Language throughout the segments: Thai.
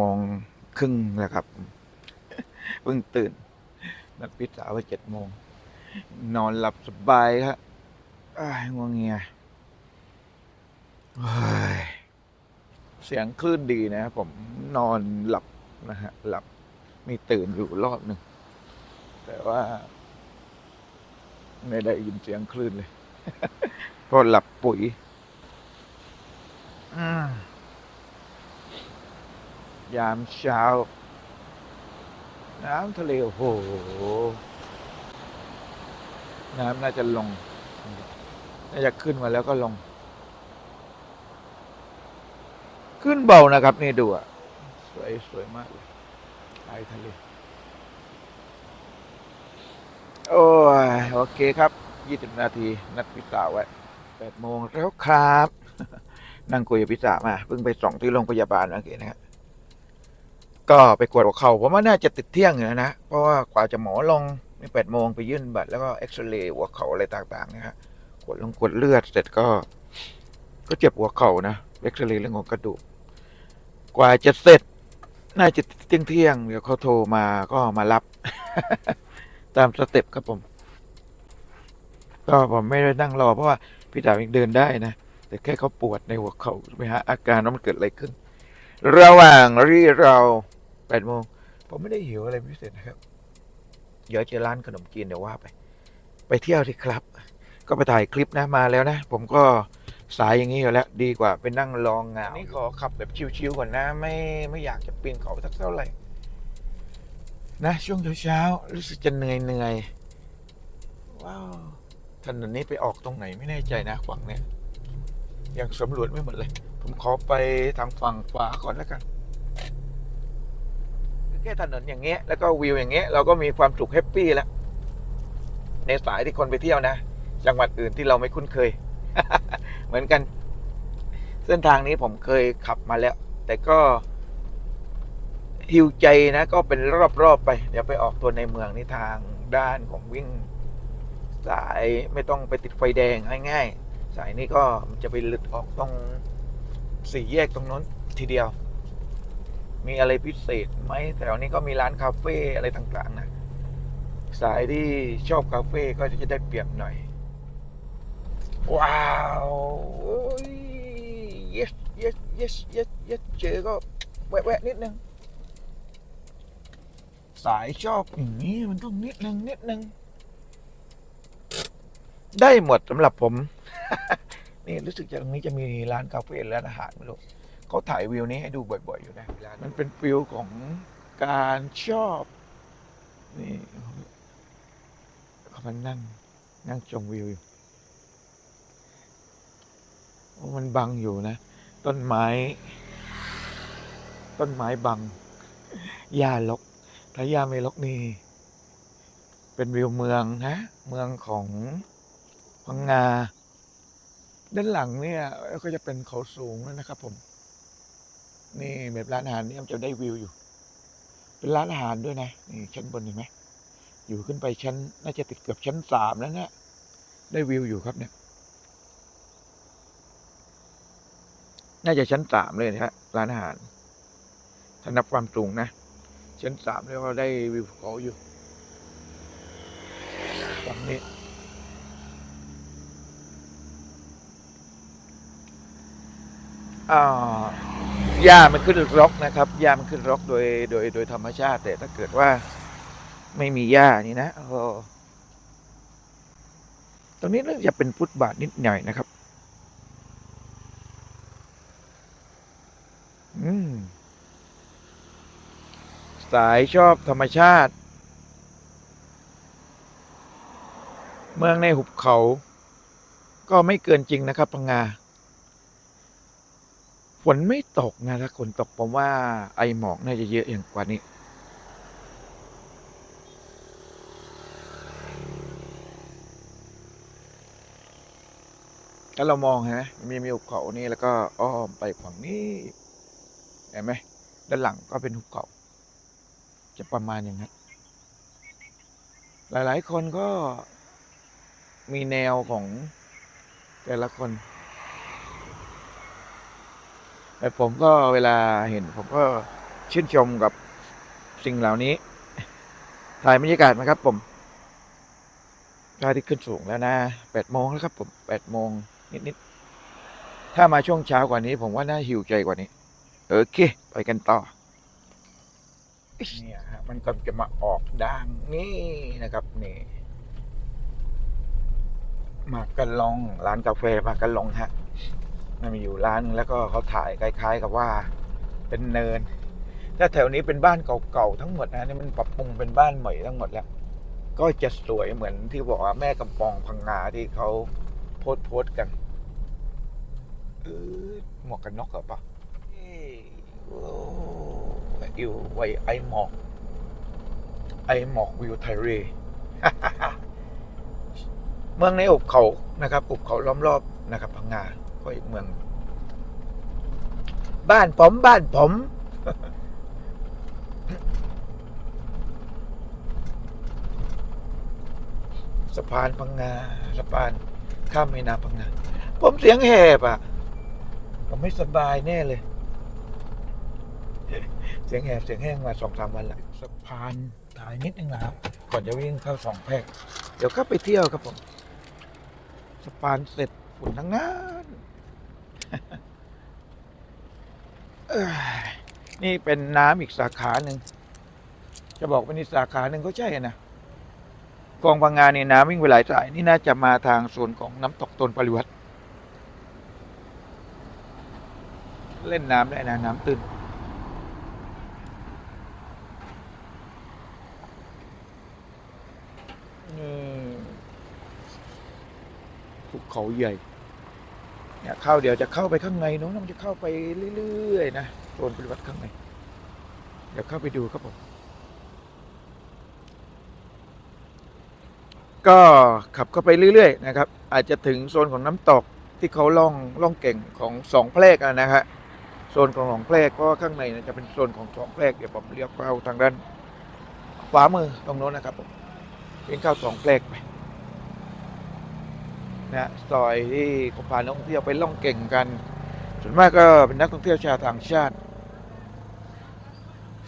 โมงครึ่งแล้วครับ เพิ่งตื่นนัดพิสาวไว้เจ็ดโมง นอนหลับสบายครับอ้ง่วงเงียเฮ้ยเสียงคลื่นดีนะครับผมนอนหลับนะฮะ หลับมีตื่นอยู่รอบหนึ่ง แต่ว่า ไม่ได้ยินเสียงคลื่นเลยเพราะหลับปุ๋ย อืม ยามเช้า น้ำทะเล โอ้โห น้ำน่าจะลง น่าจะขึ้นมาแล้วก็ลง ขึ้นเบานะครับ นี่ดูอะ สวย สวยมากเลยชายทะเล โอ้ย โอเคครับยี่สิบนาที นัดพิสาไว้แปดโมงแล้วครับ นั่งคุยกับพิสามา เพิ่งไปส่องที่โรงพยาบาลเมื่อกี้นะครับ ก็ไปกวดหัวเข่าผมว่าน่าจะติดเที่ยงอยู่นะ เพราะว่ากว่าจะหมอลงนี่แปดโมงไปยื่นบัตรแล้วก็เอ็กซเรย์หัวเข่าอะไรต่างๆนะฮะกดลงกดเลือดเสร็จก็ ก็เจ็บหัวเข่านะเอ็กซเรย์เรื่องของกระดูกกว่าจะเสร็จ น่าจะเที่ยงเที่ยงเดี๋ยวเขาโทรมาก็มารับ ตามสเต็ปครับผม ก็ผมไม่ได้นั่งรอเพราะว่าพี่ดาวยังเดินได้นะแต่แค่เขาปวดในหัวเข่าไปหาอาการว่ามันเกิดอะไรขึ้น ระหว่างที่เรา แปดโมงผมไม่ได้หิวอะไรพิเศษนะครับ เดี๋ยวเจอร้านขนมจีนเดี๋ยวว่าไป ไปเที่ยวที่ครับ ก็ไปถ่ายคลิปนะมาแล้วนะ ผมก็สายอย่างนี้อยู่แล้ว ดีกว่าไปนั่งรองงานนี่ขอขับแบบชิวๆก่อนนะ ไม่ไม่อยากจะปีนเขาสักเท่าไหร่นะช่วงเช้าๆรู้สึกจะเหนื่อยเหนื่อยๆว้าวถนนนี้ไปออกตรงไหนไม่แน่ใจนะฝั่งเนี้ยยังสำรวจไม่หมดเลย ผมขอไปทางฝั่งขวาก่อนแล้วกัน แค่ถนนอย่างเงี้ยแล้วก็วิวอย่างเงี้ยเราก็มีความสุขแฮปปี้แล้ว ในสายที่คนไปเที่ยวนะ จังหวัดอื่นที่เราไม่คุ้นเคย เหมือนกัน เส้นทางนี้ผมเคยขับมาแล้ว แต่ก็ฮิวใจนะก็เป็นรอบๆไป เดี๋ยวไปออกตัวในเมืองนี่ทางด้านของวิ่ง สายไม่ต้องไปติดไฟแดงง่ายๆสายนี้ก็มันจะไปหลุดออกตรงสี่แยกตรงนั้นทีเดียว มีอะไรพิเศษไหมแถวนี้ก็มีร้านคาเฟ่อะไรต่างๆนะ สายที่ชอบคาเฟ่ก็จะได้เปรียบหน่อย ว้าวโอ้ย yes yes yes yes yes เจอก็แวะๆนิดนึง สายชอบอย่างนี้มันต้องนิดนึงนิดนึง ได้หมดสำหรับผม นี่รู้สึกจะตรงนี้จะมีร้านคาเฟ่ร้านอาหารไม่รู้ เขาถ่ายวิวนี้ให้ดูบ่อย ๆ อยู่นะมันเป็นฟิลของการชอบนี่เขามานั่ง นั่งชมวิวอยู่มันบังอยู่นะ ต้นไม้ ต้นไม้บังหญ้าลกถ้าหญ้าไม่ลกนี่เป็นวิวเมืองนะเมืองของพังงา ด้านหลังเนี่ยก็จะเป็นเขาสูงแล้วนะครับผม นี่แบบร้านอาหารนี่มันจะได้วิวอยู่ เป็นร้านอาหารด้วยนะนี่ชั้นบนเห็นไหมอยู่ขึ้นไปชั้น น่าจะติดเกือบชั้นสามแล้วนี่ยได้วิวอยู่ครับเนี่ย น่าจะชั้นสามเลยนะฮะร้านอาหารถ้านับความสูงนะ ชั้นสามเรียกว่าได้วิวเขาอยู่ฝั่งนี้อ่า หญ้ามันขึ้นรกนะครับหญ้ามันขึ้นรกโดยโดยโดยธรรมชาติ แต่ถ้าเกิดว่าไม่มีหญ้านี่นะโอ้ตรงนี้น่าจะเป็นฟุตบาทนิดหน่อยนะครับ อืม สายชอบธรรมชาติ เมืองในหุบเขา ก็ไม่เกินจริงนะครับพังงา ฝนไม่ตกนะถ้าฝนตกผมว่าไอหมอกน่าจะเยอะอย่างกว่านี้ ถ้าเรามองเห็นไหมมีมีหุบเขานี่แล้วก็อ้อมไปฝั่งนี้เห็นไหมด้านหลังก็เป็นหุบเขาจะประมาณอย่างนั้นหลาย ๆ คนก็มีแนวของแต่ละคน แต่ผมก็เวลาเห็นผมก็ชื่นชมกับสิ่งเหล่านี้ ถ่ายบรรยากาศนะครับผมพระอาทิตย์ขึ้นสูงแล้วนะแปดโมงแล้วครับผมแปดโมงนิดๆ ถ้ามาช่วงเช้ากว่านี้ ผมว่าน่าหิวใจกว่านี้ โอเค ไปกันต่อ เนี่ยฮะมันก็จะมาออกด่างนี่นะครับนี่มากกันลอง ร้านกาแฟมากกันลองฮะ มันมีอยู่ร้านหนึงแล้วก็เขาถ่ายคล้าย ๆ กับว่าเป็นเนิน ถ้าแถวนี้เป็นบ้านเก่าๆทั้งหมดนะนี่มันปรับปรุงเป็นบ้านใหม่ทั้งหมดแล้ว ก็จะสวยเหมือนที่บอกว่าแม่กำปองพังงาที่เขาโพสโพสกันเออหมวกกันน็อกเหรอปะเอ้ยโอ้อยู่ไวไอหมอก ไอหมอกวิวไทยเรเมืองในอบเขานะครับอบเขาล้อมรอบนะครับพังงา ก็อีกเมือง บ้านผม บ้านผม สะพานพังงาสะพานข้ามแม่น้ำพังงาผมเสียงแหบอะ ผมไม่สบายแน่เลย เสียงแหบเสียงแห้งมาสองสามวันละสะพานถ่ายนิดนึงนะครับ ก่อนจะวิ่งเข้าสองแพก เดี๋ยวก็ไปเที่ยวครับผม สะพานเสร็จฝุ่นทั้งนั้น เอ้ย นี่เป็นน้ำอีกสาขาหนึ่ง จะบอกเป็นอีกสาขาหนึ่งก็ใช่นะกองพังงานนี่น้ำวิ่งไปหลายสาย นี่น่าจะมาทางโซนของน้ำตกตนปริวัติเล่นน้ำได้นะน้ำตื้นนี่ภูเขาใหญ่ เนี่ยเข้าเดี๋ยวจะเข้าไปข้างในเนอะมันจะเข้าไปเรื่อยๆนะโซนปฏิบัติข้างในเดี๋ยวเข้าไปดูครับผมก็ขับเข้าไปเรื่อยๆนะครับ อาจจะถึงโซนของน้ำตกที่เขาล่องล่องเก่งของสองแพรกอะนะฮะโซนของสองแพรกเพราะข้างในจะเป็นโซนของสองแพรกเดี๋ยวผมเลี้ยวเข้าทางด้านขวามือตรงโน้นนะครับผมเป็นเข้าสองแปลกไป นะซอยที่เขาพานักท่องเที่ยวไปล่องเก่งกัน ส่วนมากก็เป็นนักท่องเที่ยวชาวต่างชาติ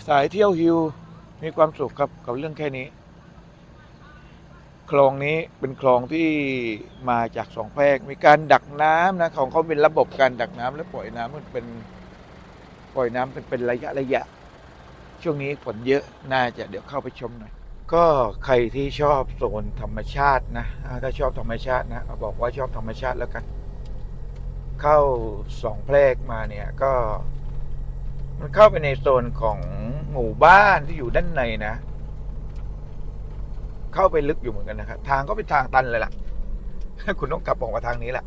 สายเที่ยวฮิวมีความสุขครับกับเรื่องแค่นี้ คลองนี้เป็นคลองที่มาจากสองแพรกมีการดักน้ำนะของเขาเป็นระบบการดักน้ำและปล่อยน้ำมันเป็นปล่อยน้ำเป็นเป็นระยะระยะ ช่วงนี้ฝนเยอะน่าจะเดี๋ยวเข้าไปชมหน่อย ก็ใครที่ชอบโซนธรรมชาตินะ ถ้าชอบธรรมชาตินะบอกว่าชอบธรรมชาติแล้วกัน เข้าสองแพรกมาเนี่ยก็ มันเข้าไปในโซนของหมู่บ้านที่อยู่ด้านในนะ เข้าไปลึกอยู่เหมือนกันนะครับ ทางก็เป็นทางตันเลยล่ะ คุณต้องกลับออกมาทางนี้แหละ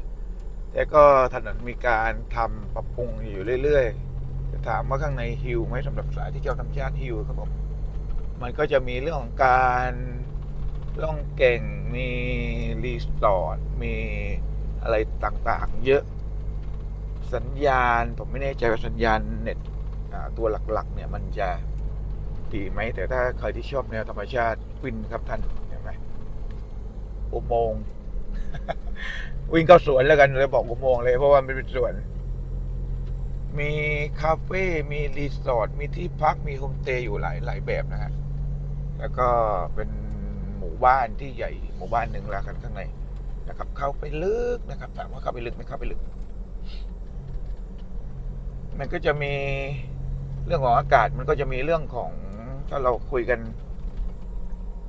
แต่ก็ถนนมีการทำปรับปรุงอยู่เรื่อยๆจะถามว่าข้างในฮิวไหมสำหรับสายที่เจ้าธรรมชาติฮิวครับผม มันก็จะมีเรื่องของการล่องเก่งมีรีสอร์ทมีอะไรต่างๆ เยอะสัญญาณ ผมไม่แน่ใจว่าสัญญาณเน็ตตัวหลักๆ เนี่ยมันจะดีไหม แต่ถ้าใครที่ชอบแนวธรรมชาติฟินครับท่านเห็นไหมอุโมงค์วิ่งเข้าสวนแล้วกันเลยบอกอุโมงค์เลย เพราะว่ามันเป็นสวน มีคาเฟ่มีรีสอร์ทมีที่พักมีโฮมสเตย์อยู่หลายหลายแบบนะฮะ แล้วก็เป็นหมู่บ้านที่ใหญ่หมู่บ้านหนึ่งแล้วกันข้างในนะครับ เข้าไปลึกนะครับถามว่าเข้าไปลึกไหมเข้าไปลึก มันก็จะมีเรื่องของอากาศมันก็จะมีเรื่องของถ้าเราคุยกัน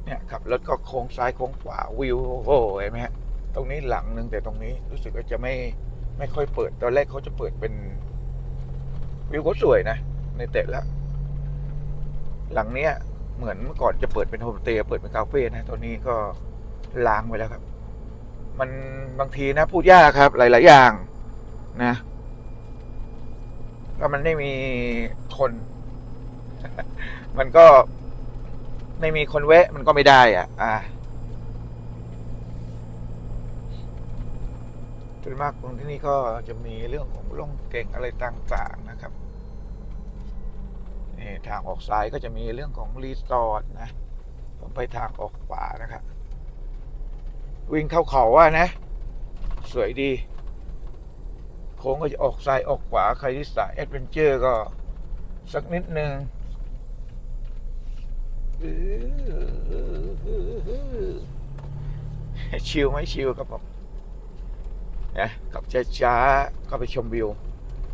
เนี่ยขับรถก็โค้งซ้ายโค้งขวาวิวโอ้โหเห็นไหมฮะตรงนี้หลังหนึ่งแต่ตรงนี้รู้สึกว่าจะไม่ไม่ค่อยเปิดตอนแรกเขาจะเปิดเป็น วิวเขาสวยนะ ในเตะแล้วหลังเนี้ย เหมือนเมื่อก่อนจะเปิดเป็นโฮมสเตย์เปิดเป็นคาเฟ่นะตอนนี้ก็ล้างไปแล้วครับ มันบางทีนะพูดยากครับ หลาย ๆ อย่างนะก็มันไม่มีคน มันก็ไม่มีคนแวะ มันก็ไม่ได้อะ อ่าส่วนมากตรงที่นี่ก็จะมีเรื่องของล่องเก่งอะไรต่าง ๆ นะครับ นี่ทางออกซ้ายก็จะมีเรื่องของรีสอร์ทนะ ผมไปทางออกขวานะครับ วิ่งเข้าเขาว่านะ สวยดี โค้งก็จะออกซ้ายออกขวา ใครที่สายแอดเวนเจอร์ก็สักนิดหนึ่งชิลไหมชิลครับผมนะขับช้าๆเข้าไปชมวิว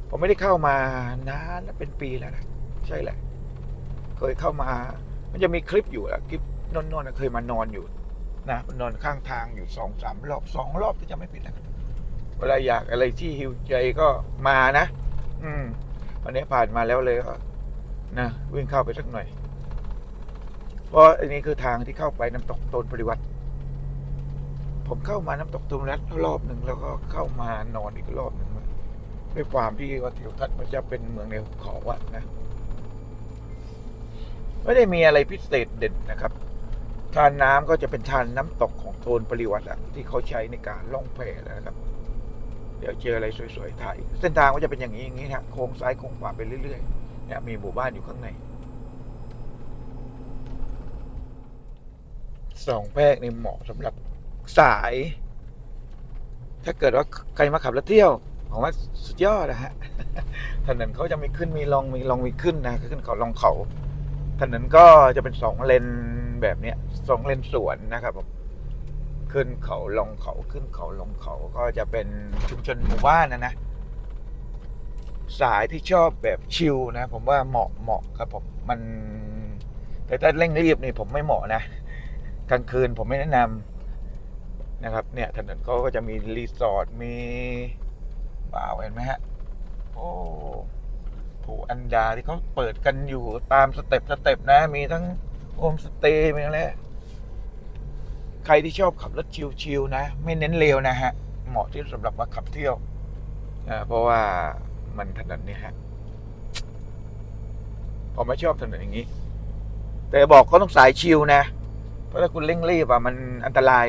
ผมไม่ได้เข้ามานานนะเป็นปีแล้วนะ ใช่แหละ เคยเข้ามา มันจะมีคลิปอยู่อะคลิปนอนๆนเคยมานอนอยู่ นะนอนข้างทางอยู่สองสามรอบสองรอบที่จะไม่ผิดนะเวลาอยากอะไรที่หิวใจก็มานะ อืมวันนี้ผ่านมาแล้วเลยก็นะวิ่งเข้าไปสักหน่อย เพราะอันนี้คือทางที่เข้าไปน้ำตกตนปริวัติ ผมเข้ามาน้ำตกตนปริวัติรอบหนึ่งแล้วก็เข้ามานอนอีกรอบหนึ่งด้วยความที่ว่าทิวทัศน์มันจะเป็นเมืองในหุบเขาอะนะ ไม่ได้มีอะไรพิเศษเด่นนะครับทานน้ำก็จะเป็นทานน้ำตกของโทนปริวัติที่เขาใช้ในการล่องแพนะครับ เดี๋ยวเจออะไรสวยๆถ่ายเส้นทางก็จะเป็นอย่างนี้อย่างนี้นะโค้งซ้ายโค้งขวาไปเรื่อยๆเนี่ยมีหมู่บ้านอยู่ข้างในสองแพรกในเหมาะสำหรับสาย ถ้าเกิดว่าใครมาขับรถเที่ยวผมว่าสุดยอดนะฮะถนนเขาจะมีขึ้นมีลงมีลงมีขึ้นนะขึ้นเขาลงเขา ถนนก็จะเป็นสองเลนแบบเนี้ยสองเลนสวนนะครับผมขึ้นเขาลงเขาขึ้นเขาลงเขาก็จะเป็นชุมชนหมู่บ้านนะนะ สายที่ชอบแบบชิลนะ ผมว่าเหมาะเหมาะครับผมมัน แต่ถ้าเร่งรีบนี่ผมไม่เหมาะนะกลางคืนผมไม่แนะนำนะครับ เนี่ยถนนเขาก็จะมีรีสอร์ทมีบ่าวเห็นไหมฮะโอ้ ผูอันดาที่เขาเปิดกันอยู่ตามสเต็ปสเต็ปนะ มีทั้งโฮมสเตย์มีอะไรใครที่ชอบขับรถชิลๆนะ ไม่เน้นเร็วนะฮะ เหมาะที่สำหรับมาขับเที่ยวเพราะว่ามันถนนนี่ฮะผมไม่ชอบถนนอย่างนี้ แต่บอกก็ต้องสายชิลนะ เพราะถ้าคุณเร่งรีบอะ มันอันตราย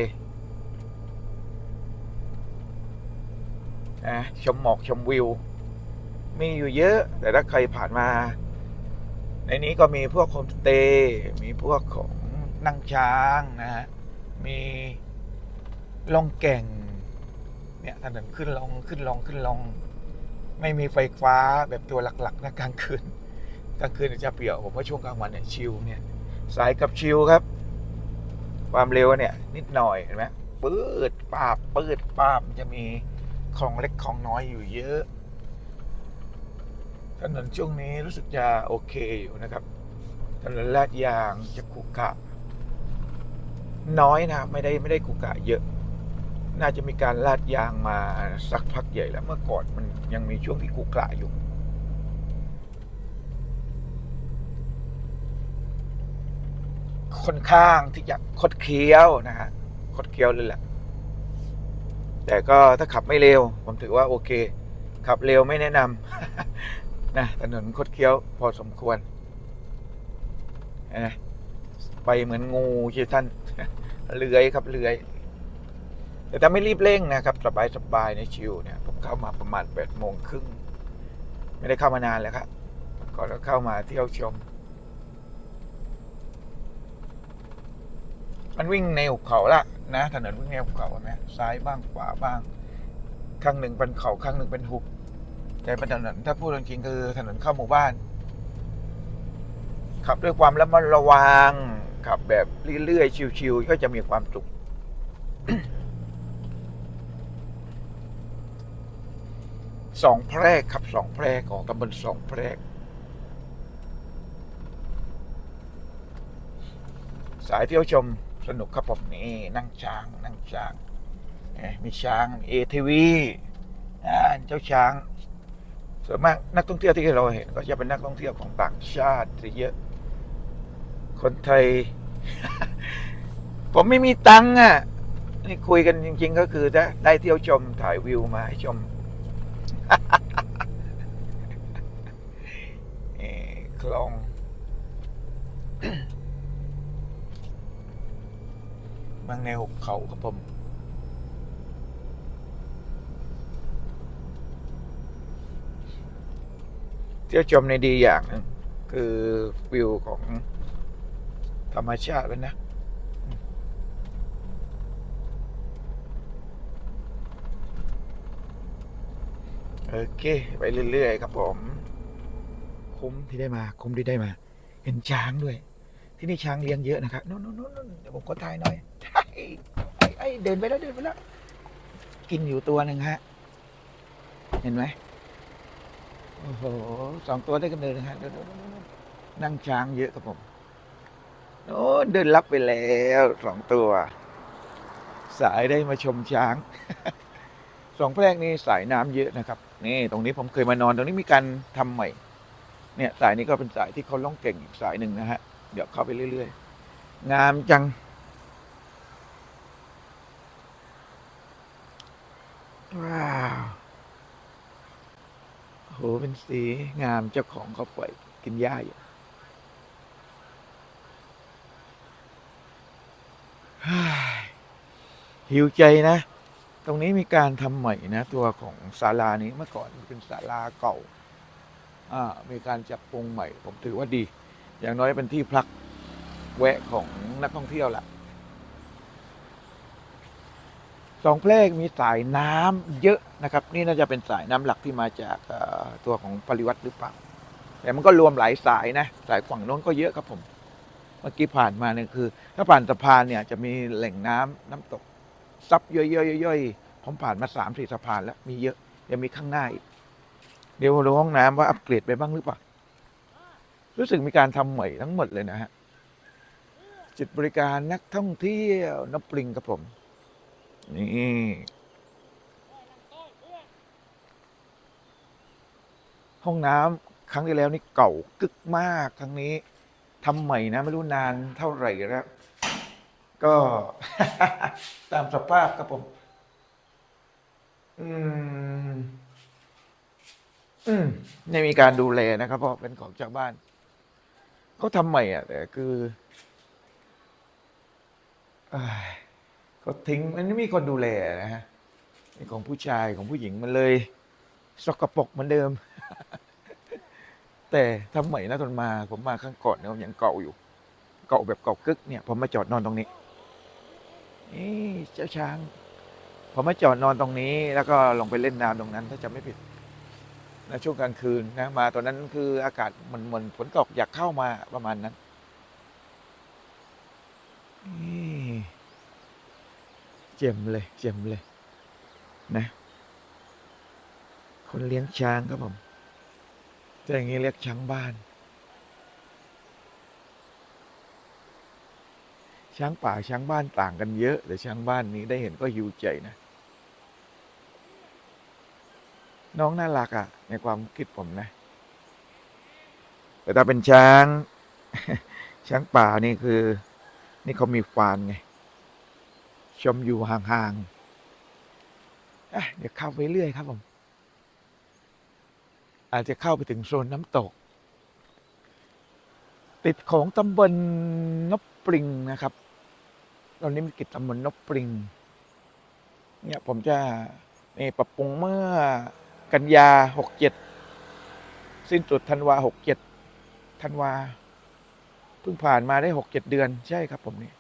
นะชมหมอกชมวิว มีอยู่เยอะ แต่ถ้าใครผ่านมา ในนี้ก็มีพวกโฮมสเตย์มีพวกของนั่งช้างนะฮะมีลองแก่ง เนี่ยถนนขึ้นลงขึ้นลงขึ้นลง ไม่มีไฟฟ้าแบบตัวหลักๆนะกลางคืนกลางคืนจะเปรี่ยวผมว่าช่วงกลางวันเนี่ยชิลเนี่ย สายกับชิลครับ ความเร็วเนี่ย นิดหน่อยเห็นไหมปืดปาบปืดปาบมันจะมีคลองเล็กคลองน้อยอยู่เยอะ ถนนช่วงนี้รู้สึกจะโอเคอยู่นะครับถนนลาดยางจะขรุขระน้อยนะไม่ได้ไม่ได้ขรุขระเยอะ น่าจะมีการลาดยางมาสักพักใหญ่แล้วเมื่อก่อนมันยังมีช่วงที่ขรุขระอยู่ค่อนข้างที่จะคดเคี้ยวนะฮะคดเคี้ยวเลยแหละ แต่ก็ถ้าขับไม่เร็ว ผมถือว่าโอเค ขับเร็วไม่แนะนำ นะถนนคดเคี้ยวพอสมควรนะไปเหมือนงูเชียท่านเลื้อยครับเลื้อย แต่ถ้าไม่รีบเร่งนะครับ สบายสบายในชิวเนี่ย ผมเข้ามาประมาณแปดโมงครึ่งไม่ได้เข้ามานานแล้วครับก่อนจะเข้ามาเที่ยวชม มันวิ่งในหุบเขาละนะถนนวิ่งในหุบเขาไหมซ้ายบ้างขวาบ้าง ข้างหนึ่งเป็นเขาข้างหนึ่งเป็นหุบ แต่เป็นถนนถ้าพูดจริงๆคือถนนเข้าหมู่บ้าน ขับด้วยความระมัดระวังขับแบบเรื่อยๆชิวๆก็จะมีความสุขสองแพรกครับสองแพรกของตำบลสองแพรก สายเที่ยวชมสนุกครับผมนี่นั่งช้าง นั่งช้าง มีช้างเอทีวีเจ้าช้าง ส่วนมากนักท่องเที่ยวที่เราเห็น ก็จะเป็นนักท่องเที่ยวของต่างชาติเยอะ คนไทย ผมไม่มีตังค์อะนี่คุยกันจริง ๆ ก็คือได้ได้เที่ยวชมถ่ายวิวมาให้ชมเอ่อคลองบางในหุบเขาครับผม ที่ยวชมในดีอย่างหนึงคือวิวของธรรมชาติเลยนะ โอเค ไปเรื่อย ๆ ครับผม คุ้มที่ได้มา คุ้มที่ได้มา เห็นช้างด้วย ที่นี่ช้างเลี้ยงเยอะนะครับนู่นนู่นเดี๋ยวผมขอถ่ายหน่อยไอ้ไอ้เดินไปแล้วเดินไปแล้ว กินอยู่ตัวหนึ่งฮะ เห็นไหม โอ้โหสองตัวได้กันเลยนะฮะนั่งช้างเยอะครับผมโอ้เดินรับไปแล้วสองตัว สายได้มาชมช้าง สองแพรกนี่สายน้ำเยอะนะครับ นี่ตรงนี้ผมเคยมานอน ตรงนี้มีการทำใหม่ เนี่ยสายนี้ก็เป็นสายที่เขาล่องเก่งอีกสายหนึ่งนะฮะ เดี๋ยวเข้าไปเรื่อยๆ งามจัง ว้าว โหเป็นสีงามเจ้าของเขาปล่อยกินหญ้าอยู่หิวใจนะ ตรงนี้มีการทำใหม่นะ ตัวของศาลานี้เมื่อก่อนเป็นศาลาเก่า อ่า มีการจับปรุงใหม่ ผมถือว่าดี อย่างน้อยเป็นที่พักแวะของนักท่องเที่ยวแหละ สองแพรกมีสายน้ำเยอะนะครับ นี่น่าจะเป็นสายน้ำหลักที่มาจากตัวของปริวัติหรือเปล่า แต่มันก็รวมหลายสายนะ สายฝั่งโน้นก็เยอะครับผม เมื่อกี้ผ่านมาเนี่ยคือ ถ้าผ่านสะพานเนี่ยจะมีแหล่งน้ำน้ำตก ซับย่อยๆๆๆผมผ่านมาสามสี่สะพานแล้วมีเยอะยังมีข้างหน้าอีกเดี๋ยวดูห้องน้ำว่าอัปเกรดไปบ้างหรือเปล่า รู้สึกมีการทำใหม่ทั้งหมดเลยนะฮะจุดบริการนักท่องเที่ยวนบปริงครับผม นี่ห้องน้ำครั้งที่แล้วนี่เก่ากึกมากครั้งนี้ทำใหม่นะ ไม่รู้นานเท่าไหร่แล้ว ก็ตามสภาพครับผม อืม อืมไม่มีการดูแลนะครับ เพราะเป็นของชาวบ้านเขาทำใหม่อะ แต่คือ เอ้ยเขาทิ้งมันไม่มีคนดูแลนะฮะของผู้ชายของผู้หญิงมันเลยสกปรกเหมือนเดิม แต่ทำใหม่นะตอนมา ผมมาข้างก่อนเนี่ยผมยังเก่าอยู่ เก่าแบบเก่ากึกเนี่ยผมมาจอดนอนตรงนี้นี่เจ้าช้าง ผมมาจอดนอนตรงนี้ แล้วก็ลงไปเล่นน้ำตรงนั้น ถ้าจำไม่ผิดในช่วงกลางคืนนะมาตอนนั้นคืออากาศมันมันฝนตกอยากเข้ามาประมาณนั้นนี่ เจ็มเลยเจ็มเลย นะ คนเลี้ยงช้างครับผมแต่อย่างนี้เรียกช้างบ้าน ช้างป่าช้างบ้านต่างกันเยอะ แต่ช้างบ้านนี้ได้เห็นก็หิวใจนะ น้องน่ารักอะ่ะ ในความคิดผมนะ แต่ถ้าเป็นช้าง ช้างป่านี่คือ นี่เขามีฟานไง ชมอยู่ห่างๆเดี๋ยวเข้าไปเรื่อยครับผม อาจจะเข้าไปถึงโซนน้ำตก ติดของตำบลนบปริงนะครับ ตอนนี้มีกิจตำบลนบปริง เนี่ยผมจะนี่ปรับปรุงเมื่อกันยาหกเจ็ดสิ้นสุดธันวาหกเจ็ดธันวาเพิ่งผ่านมาได้หกเจ็ดเดือนใช่ครับผมนี่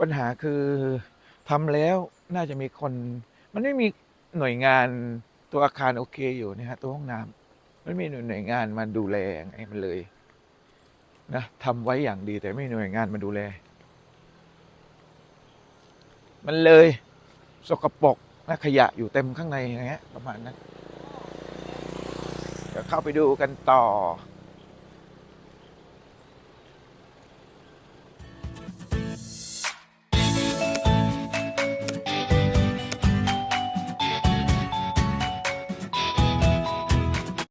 ปัญหาคือทำแล้วน่าจะมีคน มันไม่มีหน่วยงานตัวอาคารโอเคอยู่นะฮะตัวห้องน้ำไม่มีหน่วยงานมาดูแลไงมันเลยนะทำไว้อย่างดีแต่ไม่มีหน่วยงานมาดูแล มันเลย สกปรกนะขยะอยู่เต็มข้างในอย่างเงี้ยประมาณนั้นเดี๋ยวเข้าไปดูกันต่อ